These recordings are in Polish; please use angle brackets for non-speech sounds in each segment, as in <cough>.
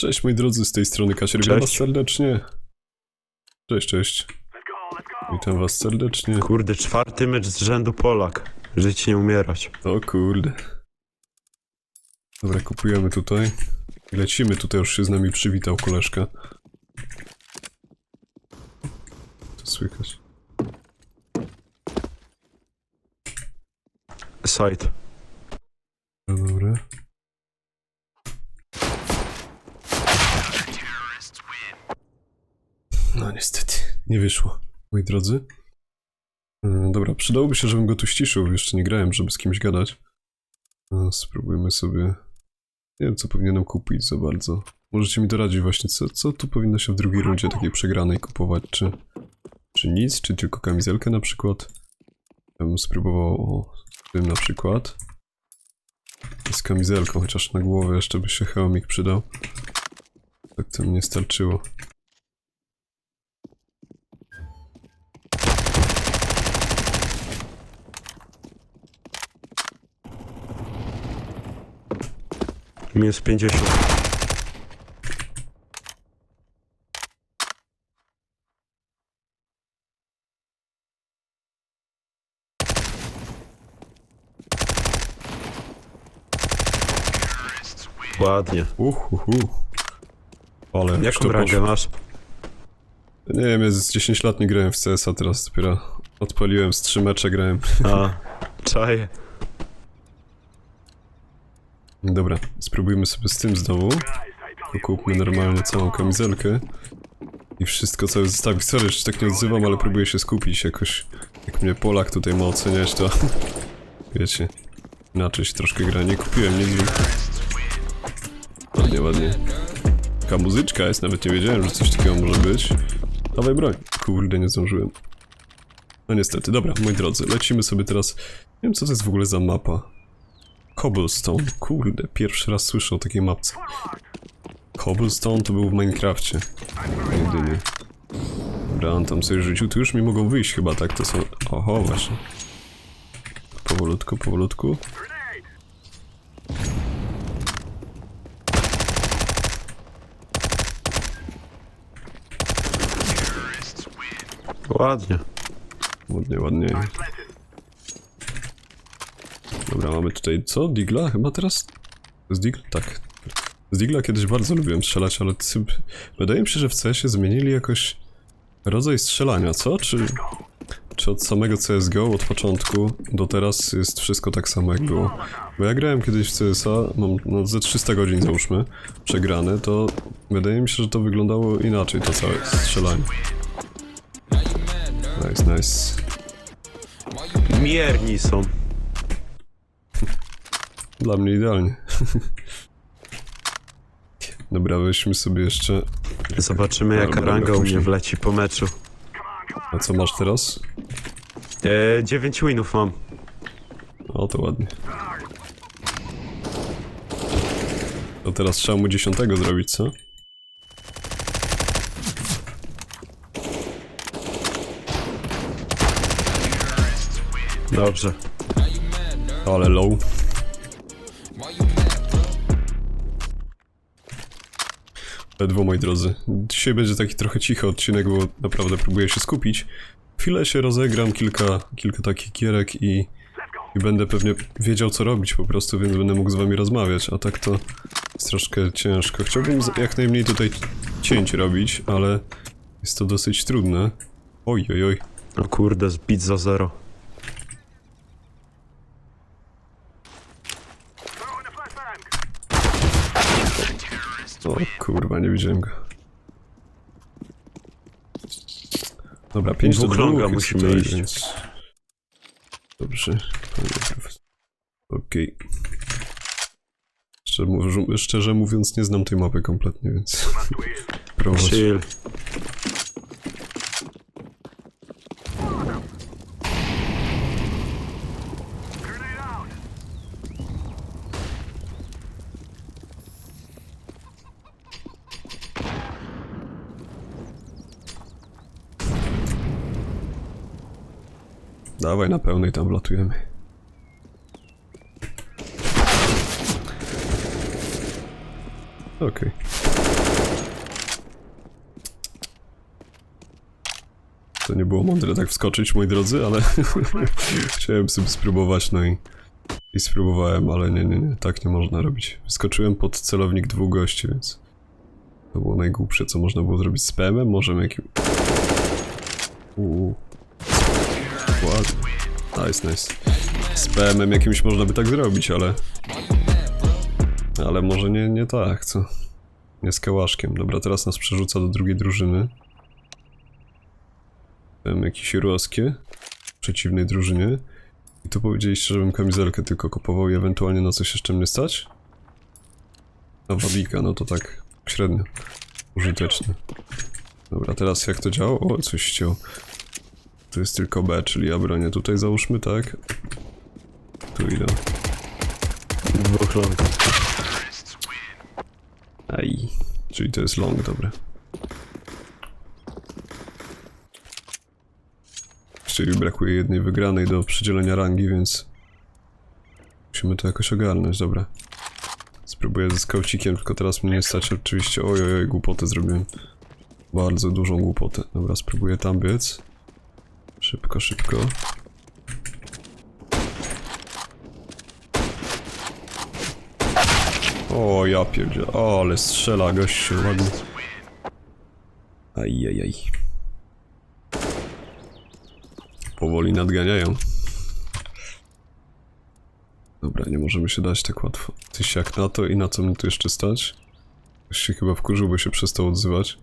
Cześć moi drodzy, z tej strony Kasier, witam was serdecznie. Cześć, cześć. Witam was serdecznie. Kurde, czwarty mecz z rzędu Polak. Żyć nie umierać. O kurde. Dobra, kupujemy tutaj. Lecimy, tutaj już się z nami przywitał koleżka. Co słychać? Side. No dobra. No niestety, nie wyszło, moi drodzy. E, Dobra, przydałoby się, żebym go tu ściszył, jeszcze nie grałem, żeby z kimś gadać. Spróbujmy sobie... Nie wiem, co powinienem kupić za bardzo. Możecie mi doradzić właśnie, co, co tu powinno się w drugiej rundzie takiej przegranej kupować, czy... Czy nic, czy tylko kamizelkę na przykład? Ja bym spróbował o tym na przykład. Z kamizelką, chociaż na głowę jeszcze by się hełmik przydał. Tak to mi nie starczyło. Minus 50. Ładnie. Uhuhu. Ale Jaką rangę masz? Nie wiem, ja z 10 lat nie grałem w CS, a teraz dopiero odpaliłem, z 3 mecze grałem. A, czaję. Dobra, spróbujmy sobie z tym znowu. Kupmy normalnie całą kamizelkę. I wszystko cały zestaw. Sorry, się tak nie odzywam, ale próbuję się skupić jakoś. Jak mnie Polak tutaj ma oceniać, to... <laughs> Wiecie, inaczej się troszkę gra. Nie kupiłem więc- Ładnie, ładnie. Taka muzyczka jest, nawet nie wiedziałem, że coś takiego może być. Dawaj broń. Kurde, nie zdążyłem. No niestety, dobra, moi drodzy, lecimy sobie teraz... Nie wiem, co to jest w ogóle za mapa. Cobblestone. Kurde, pierwszy raz słyszę o takiej mapce. Cobblestone to był w Minecrafcie. Jedynie. Dobra, on tam sobie rzucił. Tu już mi mogą wyjść chyba, tak? To są... Oho, właśnie. Powolutku, powolutku. Ładnie. Ładnie, ładnie. Dobra, mamy tutaj co? Digla? Chyba teraz? To jest Digl? Tak. Z Digla kiedyś bardzo lubiłem strzelać, ale wydaje mi się, że w CS-ie zmienili jakoś rodzaj strzelania, co? Czy, czy od samego CSGO, od początku do teraz jest wszystko tak samo jak było? Bo ja grałem kiedyś w CSa, mam no, ze 300 godzin załóżmy, przegrane, to wydaje mi się, że to wyglądało inaczej, to całe strzelanie. Nice, nice. Mierni są. Dla mnie idealnie. Dobra, weźmy sobie jeszcze... Zobaczymy jaka ranga u mnie wleci po meczu. A co masz teraz? E, 9 winów mam. O, to ładnie. To teraz trzeba mu dziesiątego zrobić, co? Dobrze. Ale low. Ledwo, moi drodzy. Dzisiaj będzie taki trochę cichy odcinek, bo naprawdę próbuję się skupić. Chwilę się rozegram, kilka, kilka takich gierek i, i będę pewnie wiedział, co robić po prostu, więc będę mógł z wami rozmawiać, a tak to jest troszkę ciężko. Chciałbym jak najmniej tutaj cięć robić, ale jest to dosyć trudne. Oj, oj, oj. O kurde, zbit za zero. O kurwa, nie widziałem go. Dobra, 5 do Dwóch 2 longa jest musimy tutaj, iść. Więc... Dobrze, panie profesor. Okej. Szczerze, szczerze mówiąc, nie znam tej mapy kompletnie, więc... Prowadź. Chill. Dawaj na pełnej tam wlatujemy. Okej. Okay. To nie było mądre tak wskoczyć, moi drodzy, ale <laughs> chciałem sobie spróbować, no i, i spróbowałem, ale nie, nie, nie, tak nie można robić. Wskoczyłem pod celownik dwóch gości, więc to było najgłupsze, co można było zrobić z PM-em, możemy jakim... Uuu. Ładnie. Nice, nice. Z PM-em jakimś można by tak zrobić, ale... Ale może nie, nie tak, co? Nie z kałaszkiem. Dobra, teraz nas przerzuca do drugiej drużyny. Tam jakieś roskie w przeciwnej drużynie. I tu powiedzieliście, żebym kamizelkę tylko kupował i ewentualnie na coś jeszcze mnie stać? Na wabika, no to tak średnio. Użyteczne. Dobra, teraz jak to działa? O, coś ściął. To jest tylko B, czyli ja bronię tutaj załóżmy, tak? Tu idę. Dwóch long. Aj. Czyli to jest long, dobra. Czyli brakuje jednej wygranej do przydzielenia rangi, więc... Musimy to jakoś ogarnąć, dobra. Spróbuję ze skaucikiem, tylko teraz mnie nie stać oczywiście... Oj, oj, oj, głupotę zrobiłem. Bardzo dużą głupotę. Dobra, spróbuję tam biec. Szybko, szybko. O, ja pierdzie. O, ale strzela gościu, ładnie. Ajajaj. Powoli nadganiają. Dobra, nie możemy się dać tak łatwo. Tyś jak na to i na co mnie tu jeszcze stać? Ktoś się chyba wkurzył, bo się przestał odzywać.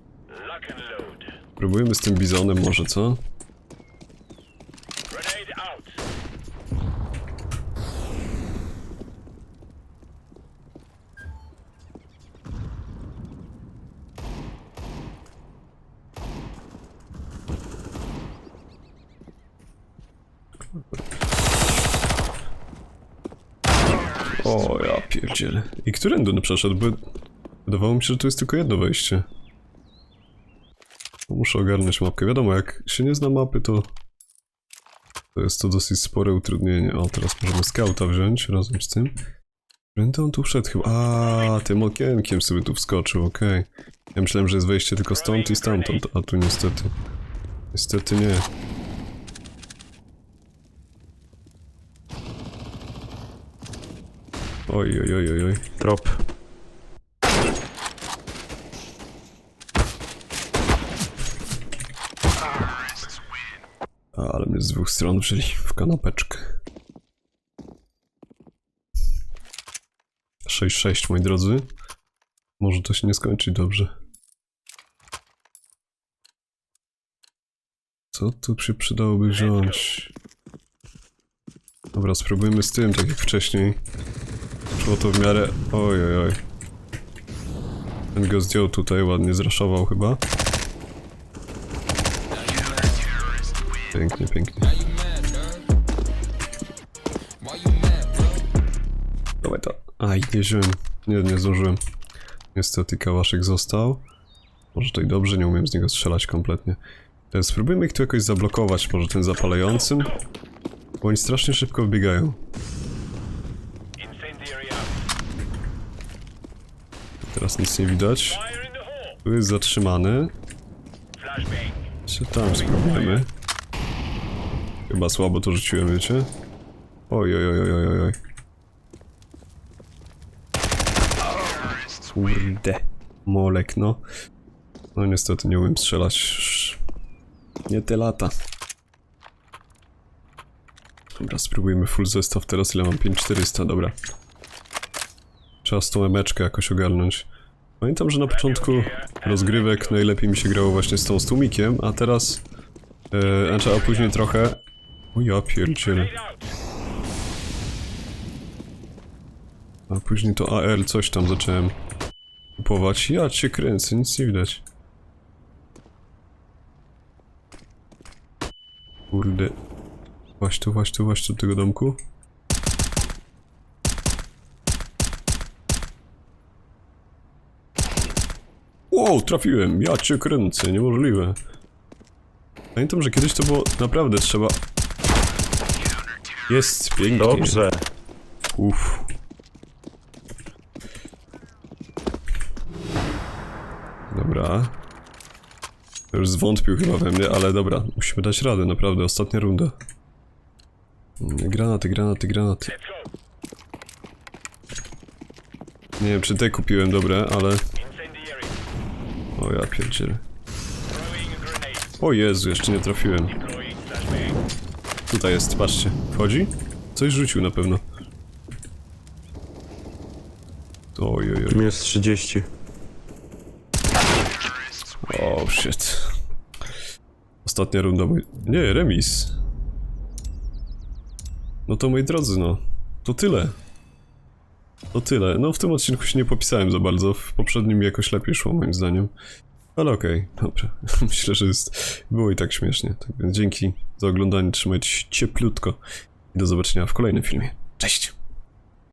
Próbujemy z tym bizonem może, co? O, ja pierdzielę. I którędy on przeszedł? Bo wydawało mi się, że tu jest tylko jedno wejście. Muszę ogarnąć mapkę. Wiadomo, jak się nie zna mapy, to... To jest to dosyć spore utrudnienie. O, teraz możemy skauta wziąć razem z tym. Którędy on tu wszedł chyba? A, tym okienkiem sobie tu wskoczył, okej. Ja myślałem, że jest wejście tylko stąd i stamtąd, a tu niestety... Niestety nie. Oj, oj, oj, oj. Trop. A, ale mnie z dwóch stron wzięli w kanapeczkę. 6-6, moi drodzy. Może to się nie skończy dobrze. Co tu się przydałoby wziąć? Dobra, spróbujmy z tym, tak jak wcześniej. Szło to w miarę... Oj, oj, oj. Ten go zdjął tutaj, ładnie zraszował chyba. Pięknie, pięknie. Dawaj to. Aj, nie wziąłem. Nie, nie zdążyłem. Niestety kałaszek został. Może to i dobrze, nie umiem z niego strzelać kompletnie. E, Spróbujmy ich tu jakoś zablokować, może ten zapalającym. Bo oni strasznie szybko wbiegają. Teraz nic nie widać. Tu jest zatrzymany. Się tam spróbujemy. Chyba słabo to rzuciłem, wiecie? Oj, oj, oj, oj, oj. Kurde. Molek, no. No niestety nie umiem strzelać. Nie te lata. Dobra, spróbujmy full zestaw teraz. Ile mam? 5400, dobra. Trzeba z tą emeczkę jakoś ogarnąć. Pamiętam, że na początku rozgrywek najlepiej mi się grało właśnie z tą z tłumikiem, a teraz... Yy, znaczy, a później trochę... O ja out. A później to AR coś tam zacząłem kupować. Ja cię kręcę, nic nie widać. Kurde. Właśnie tu, właśnie tu, właśnie do tego domku. Wow, trafiłem! Ja cię kręcę, niemożliwe. Pamiętam, że kiedyś to było naprawdę trzeba... Jest, pięknie. Dobrze. Uff. Dobra. Już zwątpił chyba we mnie, ale dobra, musimy dać radę, naprawdę, ostatnia runda. Granaty, granaty, granaty. Nie wiem, czy te kupiłem dobre, ale... O ja pierdzielę. O Jezu, jeszcze nie trafiłem. Tutaj jest, patrzcie. Wchodzi? Coś rzucił na pewno. Oj, oj, oj. Minus 30. O, shit. Ostatnia runda, mój... Nie, remis. No to moi drodzy, no. To tyle. To tyle. No w tym odcinku się nie popisałem za bardzo. W poprzednim jakoś lepiej szło, moim zdaniem. Ale okej, dobra. <laughs> Myślę, że jest... było i tak śmiesznie. Tak więc dzięki za oglądanie, trzymajcie się cieplutko. I do zobaczenia w kolejnym filmie. Cześć!